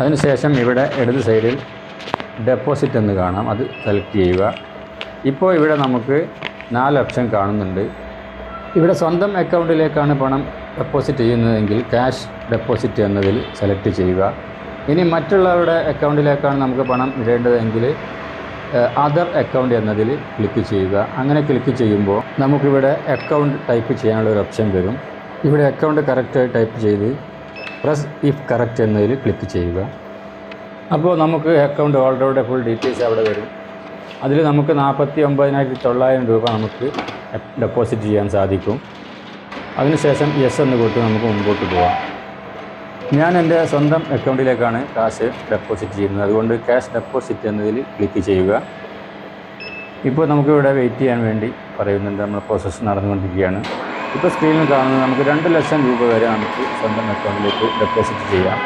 അതിനുശേഷം ഇവിടെ ഇടത് സൈഡിൽ ഡെപ്പോസിറ്റ് എന്ന് കാണാം. അത് സെലക്ട് ചെയ്യുക. ഇപ്പോൾ ഇവിടെ നമുക്ക് നാല് ഓപ്ഷൻ കാണുന്നുണ്ട്. ഇവിടെ സ്വന്തം അക്കൗണ്ടിലേക്കാണ് പണം ഡെപ്പോസിറ്റ് ചെയ്യുന്നതെങ്കിൽ ക്യാഷ് ഡെപ്പോസിറ്റ് എന്നതിൽ സെലക്ട് ചെയ്യുക. ഇനി മറ്റുള്ളവരുടെ അക്കൗണ്ടിലേക്കാണ് നമുക്ക് പണം ഇടേണ്ടതെങ്കിൽ അതർ അക്കൗണ്ട് എന്നതിൽ ക്ലിക്ക് ചെയ്യുക. അങ്ങനെ ക്ലിക്ക് ചെയ്യുമ്പോൾ നമുക്കിവിടെ അക്കൗണ്ട് ടൈപ്പ് ചെയ്യാനുള്ള ഒരു ഓപ്ഷൻ വരും. ഇവിടെ അക്കൗണ്ട് കറക്റ്റായി ടൈപ്പ് ചെയ്ത് പ്രസ് ഇഫ് കറക്റ്റ് എന്നതിൽ ക്ലിക്ക് ചെയ്യുക. അപ്പോൾ നമുക്ക് അക്കൗണ്ട് ഹോൾഡറുടെ ഫുൾ ഡീറ്റെയിൽസ് അവിടെ വരും. അതിൽ നമുക്ക് നാൽപ്പത്തി ഒമ്പതിനായിരത്തി തൊള്ളായിരം രൂപ നമുക്ക് ഡെപ്പോസിറ്റ് ചെയ്യാൻ സാധിക്കും. അതിനുശേഷം യെസ് എന്ന് കൊടുത്ത് നമുക്ക് മുമ്പോട്ട് പോകാം ഞാൻ എന്റെ സ്വന്തം അക്കൗണ്ടിലേക്കാണ് കാശ് ഡെപ്പോസിറ്റ് ചെയ്യുന്നത്. അതുകൊണ്ട് ക്യാഷ് ഡെപ്പോസിറ്റ് എന്നതിൽ ക്ലിക്ക് ചെയ്യുക. ഇപ്പോൾ നമുക്കിവിടെ വെയിറ്റ് ചെയ്യാൻ വേണ്ടി പറയുന്നുണ്ട്. നമ്മുടെ പ്രോസസ്സ് നടന്നുകൊണ്ടിരിക്കുകയാണ്. ഇപ്പോൾ സ്ക്രീനിൽ കാണുന്നത് നമുക്ക് രണ്ട് ലക്ഷം രൂപ വരെ നമുക്ക് സ്വന്തം അക്കൗണ്ടിലേക്ക് ഡെപ്പോസിറ്റ് ചെയ്യാം.